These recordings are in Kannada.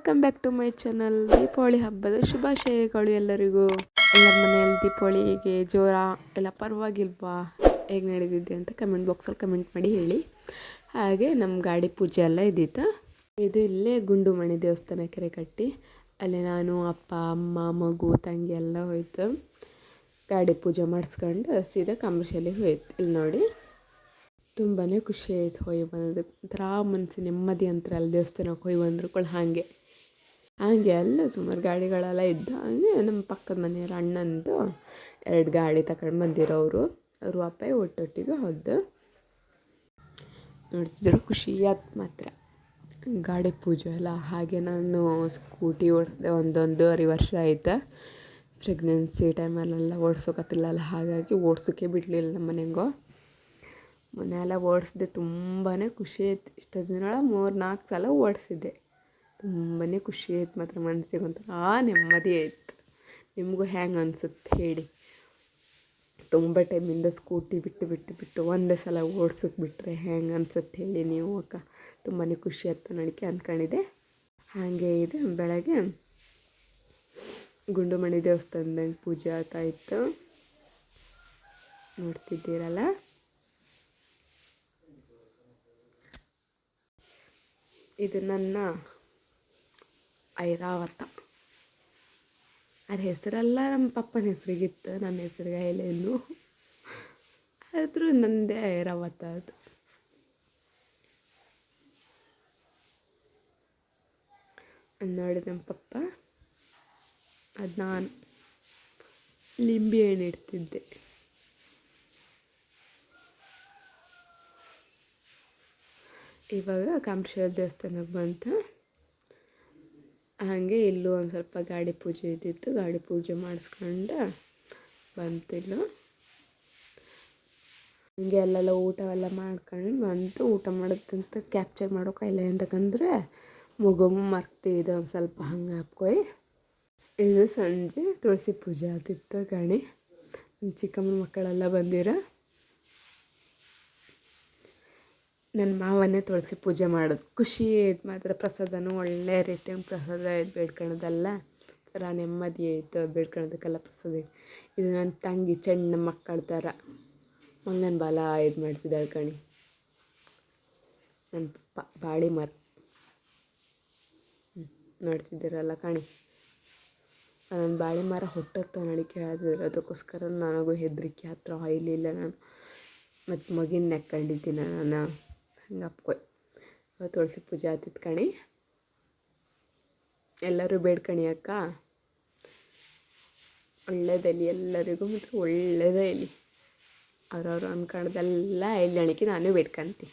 Welcome back to my channel Deepavali ಹಬ್ಬದ ಶುಭಾಶಯಗಳು ಎಲ್ಲರಿಗೂ. ಎಲ್ಲರ ಮನೆಯಲ್ಲಿ ದೀಪಾವಳಿಗೆ ಜೋರ ಎಲ್ಲ ಪರವಾಗಿಲ್ವಾ, ಹೇಗೆ ನಡೆದಿದೆ ಅಂತ ಕಮೆಂಟ್ ಬಾಕ್ಸಲ್ಲಿ ಕಮೆಂಟ್ ಮಾಡಿ ಹೇಳಿ. ಹಾಗೆ ನಮ್ಮ ಗಾಡಿ ಪೂಜೆ ಎಲ್ಲ ಇದ್ದಿತ್ತು ಇದು ಇಲ್ಲೇ ಗುಂಡು ಮಣಿ ದೇವಸ್ಥಾನ ಕೆರೆ ಕಟ್ಟಿ, ಅಲ್ಲಿ ನಾನು, ಅಪ್ಪ, ಅಮ್ಮ, ಮಗು, ತಂಗಿ ಎಲ್ಲ ಹೋಯ್ತು. ಗಾಡಿ ಪೂಜೆ ಮಾಡಿಸ್ಕೊಂಡು ಸೀದಾ ಕಾಮರ್ಶಾಲಿಗೆ ಹೋಯ್ತು. ಇಲ್ಲಿ ನೋಡಿ. ತುಂಬಾ ಖುಷಿ ಆಯ್ತು ಹೋಗಿ ಬಂದದ್ದು. ಒಂಥರ ಮನಸ್ಸು ನೆಮ್ಮದಿ ಅಂತಾರೆ ಅಲ್ಲಿ ದೇವಸ್ಥಾನಕ್ಕೆ ಹೋಗಿ ಬಂದ್ರು ಹಾಗೆ. ಹಾಗೆ ಅಲ್ಲ ಸುಮಾರು ಗಾಡಿಗಳೆಲ್ಲ ಇದ್ದ ಹಾಗೆ ನಮ್ಮ ಪಕ್ಕದ ಮನೆಯವ್ರ ಅಣ್ಣಂದು ಎರಡು ಗಾಡಿ ತಗೊಂಡು ಬಂದಿರೋರು ಅವರು. ಅಪ್ಪ ಒಟ್ಟೊಟ್ಟಿಗೆ ಹೋದ್ದು ನೋಡ್ತಿದ್ರು ಖುಷಿ ಆಯ್ತು ಮಾತ್ರ. ಗಾಡಿ ಪೂಜೆ ಎಲ್ಲ ಹಾಗೆ ನಾನು ಸ್ಕೂಟಿ ಓಡಿಸಿದೆ ಒಂದೊಂದೂವರೆ ವರ್ಷ ಆಯ್ತು. ಪ್ರೆಗ್ನೆನ್ಸಿ ಟೈಮಲ್ಲೆಲ್ಲ ಓಡಿಸೋಕತ್ತಿಲ್ಲಲ್ಲ, ಹಾಗಾಗಿ ಓಡಿಸೋಕೆ ಬಿಡಲಿಲ್ಲ ನಮ್ಮ ಮನೆಗೋ. ಮನೆಯೆಲ್ಲ ಓಡಿಸಿದೆ ತುಂಬಾ ಖುಷಿ ಆಯ್ತು. ಇಷ್ಟು ದಿನ ಮೂರು ನಾಲ್ಕು ಸಲ ಓಡಿಸಿದ್ದೆ. ತುಂಬಾ ಖುಷಿ ಆಯ್ತು ಮಾತ್ರ ಮನಸ್ಸಿಗೆ ಒಂಥರ. ನೆಮ್ಮದಿ ಆಯಿತು. ನಿಮಗೂ ಹ್ಯಾಂಗೆ ಅನ್ಸುತ್ತೆ ಹೇಳಿ. ತುಂಬ ಟೈಮಿಂದ ಸ್ಕೂಟಿ ಬಿಟ್ಟು ಬಿಟ್ಟು ಬಿಟ್ಟು ಒಂದೇ ಸಲ ಓಡ್ಸೋಕೆ ಬಿಟ್ಟರೆ ಹೆಂಗೆ ಅನ್ಸುತ್ತೆ ಹೇಳಿ ನೀವು ಅಕ್ಕ. ತುಂಬಾ ಖುಷಿ ಆಯ್ತು ನನಗೆ ಅಂದ್ಕೊಂಡಿದ್ದೆ ಹಾಗೆ ಇದೆ. ಬೆಳಗ್ಗೆ ಗುಂಡುಮಣಿ ದೇವಸ್ಥಾನದಂಗೆ ಪೂಜೆ ಆಗ್ತಾ ಇತ್ತು ನೋಡ್ತಿದ್ದೀರಲ್ಲ? ಇದು ನನ್ನ ಐರಾವತ. ಅದ್ರ ಹೆಸರೆಲ್ಲ ನಮ್ಮ ಪಪ್ಪನ ಹೆಸರಿಗಿತ್ತು ನನ್ನ ಹೆಸರಿಗೆ ಐಲೇನು ಆದರೂ ನನ್ನದೇ ಐರಾವತ ಅದು. ನೋಡಿ ನಮ್ಮ ಪಪ್ಪ. ಅದು ನಾನು ಲಿಂಬೆ ಹಣ್ಣು ಇಡ್ತಿದ್ದೆ. ಇವಾಗ ಕಾಮೇಶ್ವರ ದೇವಸ್ಥಾನಕ್ಕೆ ಬಂತು. ಹಾಗೆ ಇಲ್ಲೂ ಒಂದು ಸ್ವಲ್ಪ ಗಾಡಿ ಪೂಜೆ ಇದ್ದಿತ್ತು, ಗಾಡಿ ಪೂಜೆ ಮಾಡಿಸ್ಕೊಂಡು ಬಂತಿಲ್ಲ ಹಿಂಗೆ ಅಲ್ಲೆಲ್ಲ ಊಟವೆಲ್ಲ ಮಾಡ್ಕೊಂಡು ಬಂತು ಊಟ ಮಾಡೋದಂತ ಕ್ಯಾಪ್ಚರ್ ಮಾಡೋಕ್ಕಾಗಿಲ್ಲ ಅಂತಕಂದ್ರೆ ಮಗು ಇದೆ ಒಂದು ಸ್ವಲ್ಪ ಹಂಗೆ ಹಾಕ್ಕೊಯ್ ಇದು ಸಂಜೆ ತುಳಸಿ ಪೂಜೆ ಆಗ್ತಿತ್ತು ಗಣಿ. ಚಿಕ್ಕಮ್ಮನ ಮಕ್ಕಳೆಲ್ಲ ಬಂದಿರ. ನನ್ನ ಮಾವನ್ನೇ ತೊಳಸಿ ಪೂಜೆ ಮಾಡೋದು. ಖುಷಿ ಐತೆ ಮಾತ್ರ, ಪ್ರಸಾದನೂ ಒಳ್ಳೆ ರೀತಿಯಾಗಿ ಪ್ರಸಾದ ಇದು ಬೇಡ್ಕೊಳೋದಲ್ಲ ಥರ ನೆಮ್ಮದಿ ಐತೆ ಬೇಡ್ಕೊಳೋದಕ್ಕೆಲ್ಲ ಪ್ರಸಾದ ಇದು ನನ್ನ ತಂಗಿ ಚೆನ್ನ ಮಕ್ಕಳ ಥರ. ಮಂಗನ ಬಾಲ ಇದು ಮಾಡ್ತಿದ್ದಾಳೆ ಕಣಿ. ನನ್ನ ಬಾಳಿ ಮರ. ನೋಡ್ತಿದ್ದೀರಲ್ಲ ಕಣಿ. ನನ್ನ ಬಾಳೆ ಮರ ಹುಟ್ಟತ್ತ ನಡಿಕೆ ಆದ್ರೆ ಅದಕ್ಕೋಸ್ಕರ ನನಗೂ ಹೆದರಿಕೆ ಹತ್ರ ಇಲ್ಲ ನಾನು. ಮತ್ತು ಮಗಿನ ನೆಕ್ಕೊಂಡಿದ್ದೀನಿ ನಾನು. ಹಂಗೆ ಅಪ್ಕೊ ತುಳಸಿ ಪೂಜೆ ಆತಿತ್ತು ಕಣಿ. ಎಲ್ಲರೂ ಬೇಡ್ಕಣಿ ಅಕ್ಕ. ಒಳ್ಳೇದಲ್ಲಿ ಎಲ್ಲರಿಗೂ ಮತ್ತು ಒಳ್ಳೇದೇ ಇಲ್ಲಿ ಅವ್ರವ್ರು ಅನ್ಕೊಂಡ್ದೆಲ್ಲ ಎಲ್ಲಿ ನಾನು ಬೇಡ್ಕಂತೀನಿ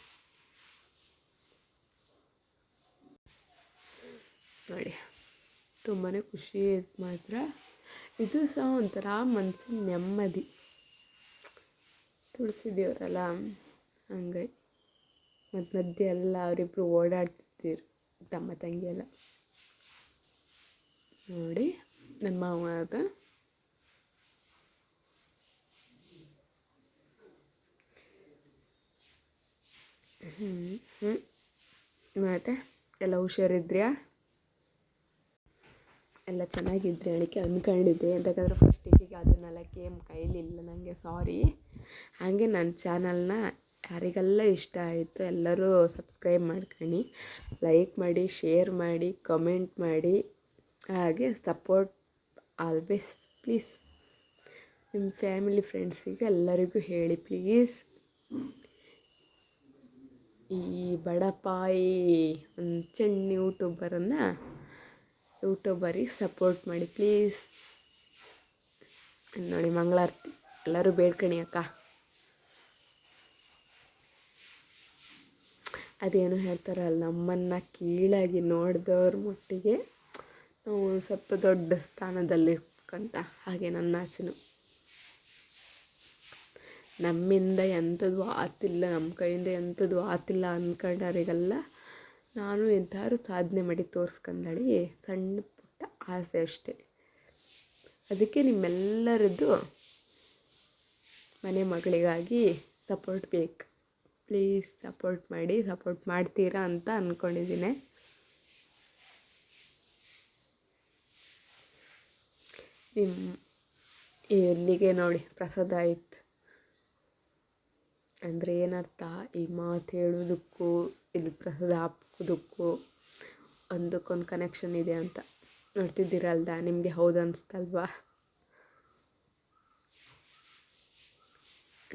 ನೋಡಿ ತುಂಬಾ ಖುಷಿ ಮಾತ್ರ. ಇದು ಸಹ ಒಂಥರ ಮನ್ಸಿನ ನೆಮ್ಮದಿ. ತುಳಸಿ ದೇವರಲ್ಲ ಹಂಗೆ ಮತ್ತು ಮಧ್ಯೆ ಎಲ್ಲ ಅವರಿಬ್ಬರು ಓಡಾಡ್ತಿದ್ದೀರು ತಮ್ಮ ತಂಗಿಯೆಲ್ಲ. ನೋಡಿ ನನ್ನ ಮಾವ ಅದ ಹ್ಞೂ ಹ್ಞೂ ಮತ್ತು, ಎಲ್ಲ ಹುಷಾರಿದ್ರ್ಯಾ? ಎಲ್ಲ ಚೆನ್ನಾಗಿದ್ರೆ ಅಳಿಕೆ ಅಂದ್ಕೊಂಡಿದ್ದೆ ಯಾಕಂದರೆ ಫಸ್ಟಿಗೆ ಅದನ್ನೆಲ್ಲ ಗೇಮ್ ಕೈಲಿಲ್ಲ ನನಗೆ ಸಾರಿ ಹಾಗೆ ನನ್ನ ಚಾನಲ್ನ ಯಾರಿಗೆಲ್ಲ ಇಷ್ಟ ಆಯಿತು ಎಲ್ಲರೂ ಸಬ್ಸ್ಕ್ರೈಬ್ ಮಾಡ್ಕೊಳ್ಳಿ, ಲೈಕ್ ಮಾಡಿ, ಶೇರ್ ಮಾಡಿ, ಕಮೆಂಟ್ ಮಾಡಿ, ಹಾಗೆ ಸಪೋರ್ಟ್ ಆಲ್ವೇಸ್ ಪ್ಲೀಸ್. ನಿಮ್ಮ ಫ್ಯಾಮಿಲಿ ಫ್ರೆಂಡ್ಸಿಗೆ ಎಲ್ಲರಿಗೂ ಹೇಳಿ ಪ್ಲೀಸ್. ಈ ಬಡಪಾಯಿ ಒಂದು ಚೆನ್ನ ಯೂಟ್ಯೂಬರನ್ನು ಯೂಟ್ಯೂಬರಿಗೆ ಸಪೋರ್ಟ್ ಮಾಡಿ ಪ್ಲೀಸ್. ನೋಡಿ ಮಂಗಳಾರತಿ. ಎಲ್ಲರೂ ಬೇಡ್ಕಣಿ ಅಕ್ಕ. ಅದೇನು ಹೇಳ್ತಾರಲ್ಲ, ನಮ್ಮನ್ನು ಕೀಳಾಗಿ ನೋಡಿದವ್ರ ಮಟ್ಟಿಗೆ ನಾವು ಸ್ವಲ್ಪ ದೊಡ್ಡ ಸ್ಥಾನದಲ್ಲಿ ಕಂತ ಹಾಗೆ ನನ್ನ ಆಸೆನು. ನಮ್ಮಿಂದ ಎಂಥದ್ದು ಆತಿಲ್ಲ ನಮ್ಮ ಕೈಯಿಂದ ಎಂಥದ್ದು ಆತಿಲ್ಲ ಅಂದ್ಕೊಂಡವರಿಗೆಲ್ಲ ನಾನು ಎಂಥಾರು ಸಾಧನೆ ಮಾಡಿ ತೋರಿಸ್ಕೊಂಡಳಿ ಸಣ್ಣ ಪುಟ್ಟ ಆಸೆ ಅಷ್ಟೇ. ಅದಕ್ಕೆ ನಿಮ್ಮೆಲ್ಲರದ್ದು ಮನೆ ಮಗಳಿಗಾಗಿ ಸಪೋರ್ಟ್ ಬೇಕು. ಪ್ಲೀಸ್ ಸಪೋರ್ಟ್ ಮಾಡಿ, ಸಪೋರ್ಟ್ ಮಾಡ್ತೀರಾ ಅಂತ ಅಂದ್ಕೊಂಡಿದ್ದೀನಿ ನಿಮ್ಮ ಎಲ್ಲಿಗೆ ನೋಡಿ, ಪ್ರಸಾದ ಆಯ್ತು. ಅಂದರೆ ಏನರ್ಥ? ಈ ಮಾತು ಹೇಳೋದಕ್ಕೂ, ಇಲ್ಲಿ ಪ್ರಸಾದ ಹಾಕೋದಕ್ಕೂ ಒಂದಕ್ಕೊಂದು ಕನೆಕ್ಷನ್ ಇದೆ ಅಂತ. ನೋಡ್ತಿದ್ದೀರಲ್ದ? ನಿಮಗೆ ಹೌದು ಅನಿಸ್ತಲ್ವಾ?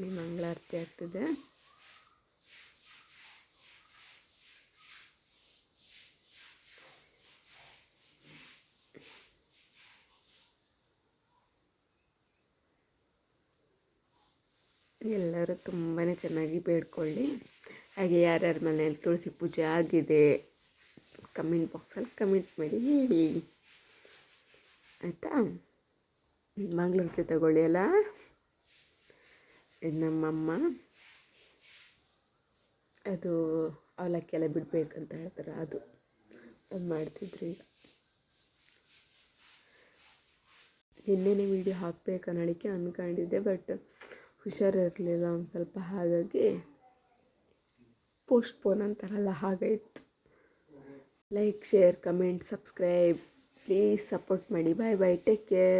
ನಿಮ್ಮ ಮಂಗಳಾರತಿ ಆಗ್ತಿದೆ. ಎಲ್ಲರೂ ತುಂಬಾ ಚೆನ್ನಾಗಿ ಬೇಡ್ಕೊಳ್ಳಿ. ಹಾಗೆ ಯಾರ್ಯಾರ ಮನೆಯಲ್ಲಿ ತುಳಸಿ ಪೂಜೆ ಆಗಿದೆ, ಕಮೆಂಟ್ ಬಾಕ್ಸಲ್ಲಿ ಕಮೆಂಟ್ ಮಾಡಿ ಹೇಳಿ. ಆಯಿತಾ? ಮಂಗಳೂರು ತಗೊಳ್ಳಿ ಅಲ್ಲ? ಇದು ನಮ್ಮಮ್ಮ, ಅದು ಅವಲಕ್ಕಿ ಎಲ್ಲ ಬಿಡಬೇಕಂತ ಹೇಳ್ತಾರೆ, ಅದು ಅದು ಮಾಡ್ತಿದ್ರು ಈಗ. ನಿನ್ನೆನೇ ವೀಡಿಯೋ ಹಾಕಬೇಕು ಅನ್ನೋಳಿಕೆ ಅಂದ್ಕೊಂಡಿದ್ದೆ ಬಟ್ ಹುಷಾರಿರಲಿಲ್ಲ ಒಂದು ಸ್ವಲ್ಪ ಹಾಗಾಗಿ ಪೋಸ್ಟ್ಪೋನ್ ಅಂತಾರಲ್ಲ, ಹಾಗಾಯಿತು. Like share comment subscribe please support ಮಾಡಿ. Bye bye take care